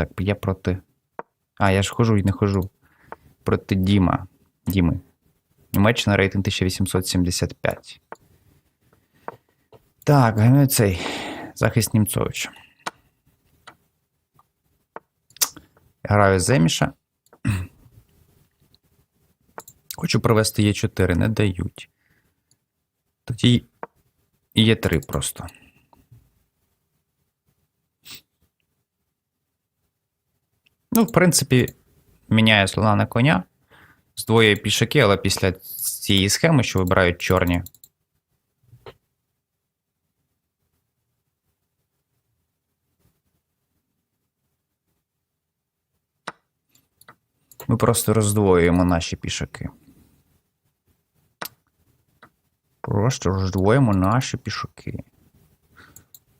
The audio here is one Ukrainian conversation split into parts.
Так, я проти. А, я ж хожу і не хожу. Проти Діма. Діми. Німеччина рейтинг 1875. Так, ну цей. Захист Німцовича. Граю Земіша. Хочу провести Є4, не дають. Тоді Є3 просто. Ну, в принципі, міняє слона на коня. Здвоює пішаки, але після цієї схеми, що вибирають чорні. Ми просто роздвоюємо наші пішаки. Просто роздвоїмо наші пішаки.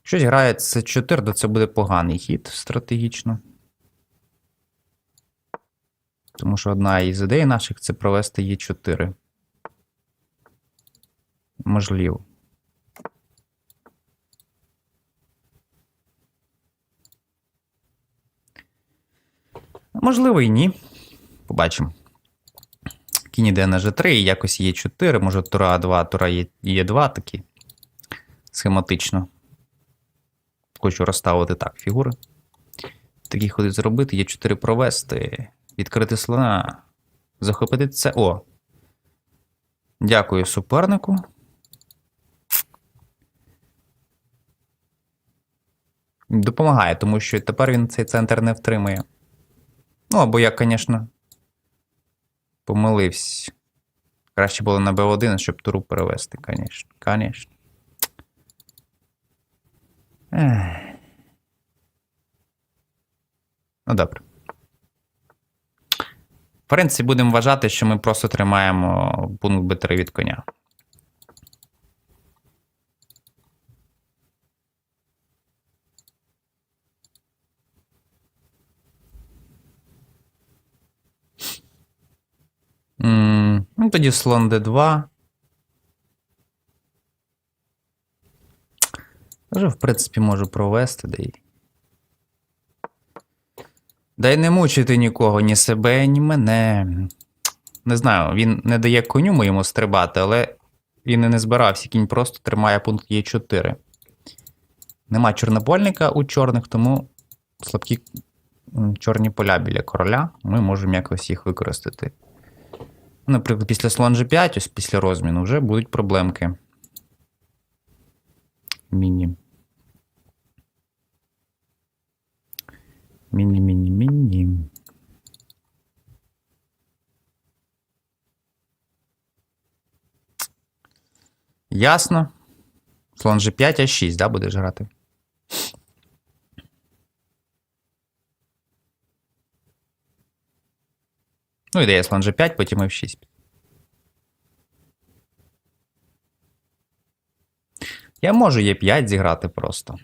Щось грає С4, то це буде поганий хід стратегічно. Тому що одна із ідей наших це провести Е4. Можливо. Можливо, і ні. Побачимо. Кінь іде на G3 і якось є 4, може тура 2, тура є 2 такі. Схематично. Хочу розставити так фігури. Такі ходи зробити, є 4 провести. Відкрити слона. Захопити це. О. Дякую супернику. Допомагає, тому що тепер він цей центр не втримує. Ну, або я, звісно, помилився. Краще було на Б1, щоб туру перевести, звісно. Звісно. Ну, добре. В принципі, будемо вважати, що ми просто тримаємо пункт Б3 від коня. Ну, тоді слон d2. Вже, в принципі, можу провести, й. Дай не мучити нікого, ні себе, ні мене. Не знаю, він не дає коню моєму стрибати, але він і не збирався. Кінь просто тримає пункт Е4. Нема чорнопольника у чорних, тому слабкі чорні поля біля короля. Ми можемо якось їх використати. Наприклад, після слон G5, ось після розміну, вже будуть проблемки. Міні. Міні, міні, міні. Ясно. Слон G5, А6, да, будеш грати? Ну, ідея слон G5, потім F6. Я можу Е5 зіграти просто.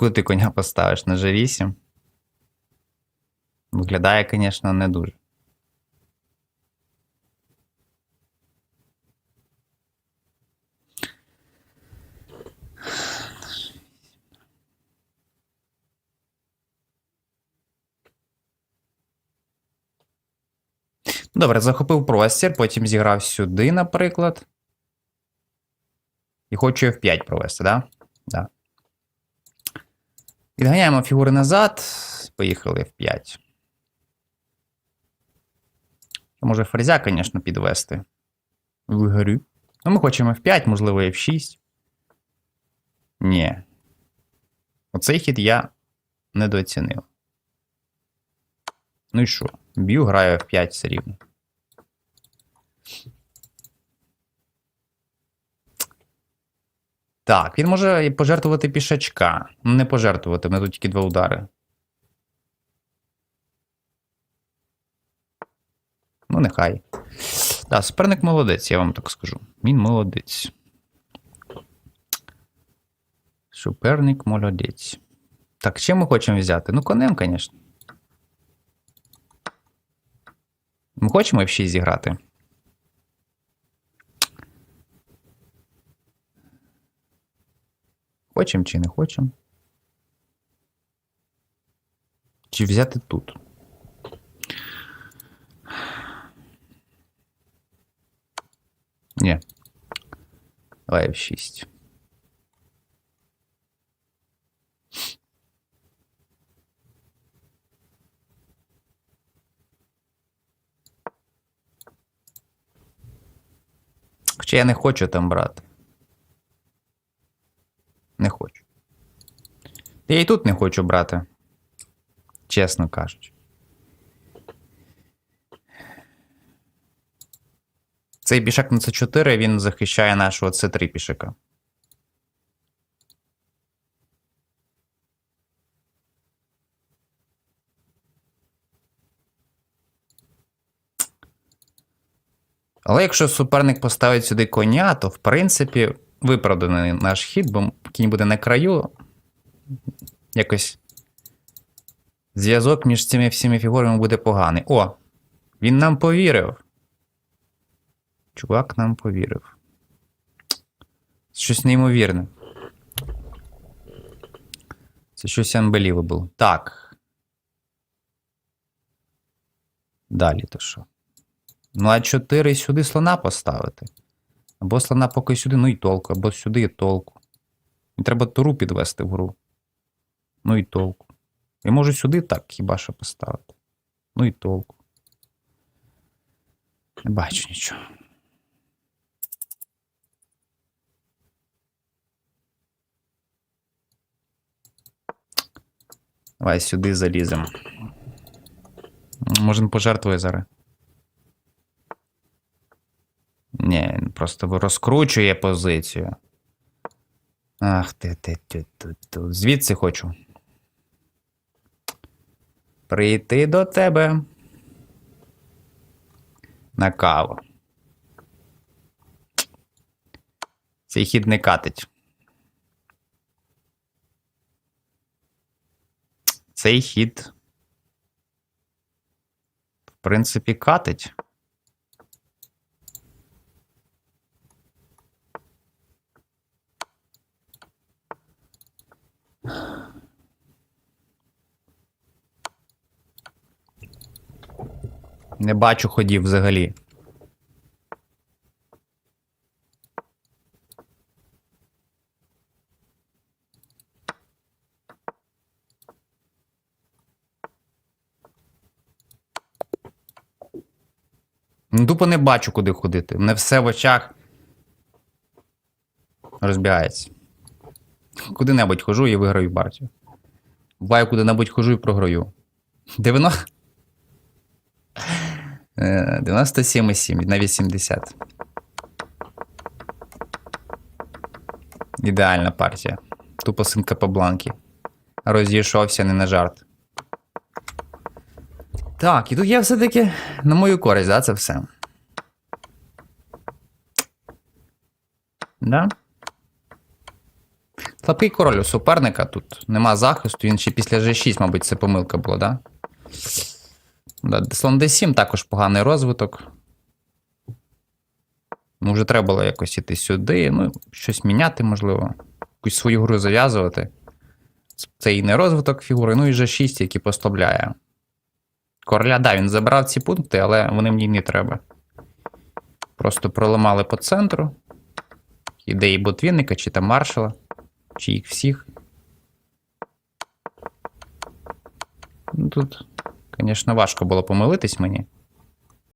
Куди ти коня поставиш на G8? Виглядає, звісно, не дуже. Добре, захопив простір, потім зіграв сюди, наприклад. І хочу F5 провести, да? Да. Відганяємо фігури назад. Поїхали F5. Може ферзя, звісно, підвести. Вигорю. Ну, ми хочемо F5, можливо, F6. Ні. Оцей хід я недооцінив. Ну і що? Б'ю, граю F5 все рівно. Так, він може пожертвувати пішачка. Ну, Не пожертвувати, мене тут тільки два удари. Ну, нехай. Так, суперник молодець, я вам так скажу. Він молодець. Суперник молодець. Так, чим ми хочемо взяти? Ну, конем, звісно. Ми хочемо F6 зіграти. Хочемо чи не хочемо. Чи взяти тут? Ні. Давай F6. Хоча я не хочу там брати. Не хочу. Та Я і тут не хочу брати. Чесно кажучи. Цей пішак на С4 він захищає нашого С3 пішака. Але якщо суперник поставить сюди коня, то в принципі виправданий наш хід, бо кінь буде на краю. Якось зв'язок між цими всіми фігурами буде поганий. О! Він нам повірив. Чувак нам повірив. Щось неймовірне. Це щось unbelievable. Так. Далі то що? Ну, а 4 сюди слона поставити. Або слона поки сюди, ну і толку, або сюди і толку. І треба туру підвести в гру. Ну і толку. Я можу сюди так хіба що поставити. Ну і толку. Не бачу нічого. Давай сюди заліземо. Може, пожертвує зараз. Ні, він просто розкручує позицію. Ах ти ти ти ти ти. Звідси хочу. Прийти до тебе. На каву. Цей хід не катить. Цей хід. В принципі, катить. Не бачу ходів взагалі. Ну, Тупо не бачу, куди ходити. Мене все в очах розбігається. Куди-небудь хожу і виграю партію. Буває, куди-небудь хожу і програю. 90... Е, 97,7 на 80. Ідеальна партія. Тупо синка по бланки. Розійшовся не на жарт. Так, і тут я все-таки на мою користь, да, це все. Да? Слабкий король у суперника тут. Нема захисту, він ще після G6, мабуть, це помилка була, да? Да, слон D7 також поганий розвиток. Ну, вже треба було якось іти сюди, ну, щось міняти, можливо. Якусь свою гру зав'язувати. Це і не розвиток фігури, ну і G6, який послабляє. Короля, да, він забрав ці пункти, але вони мені не треба. Просто проламали по центру. Ідеї ботвінника, чи там маршала, чи їх всіх. Ну, Тут, звісно, важко було помилитись мені.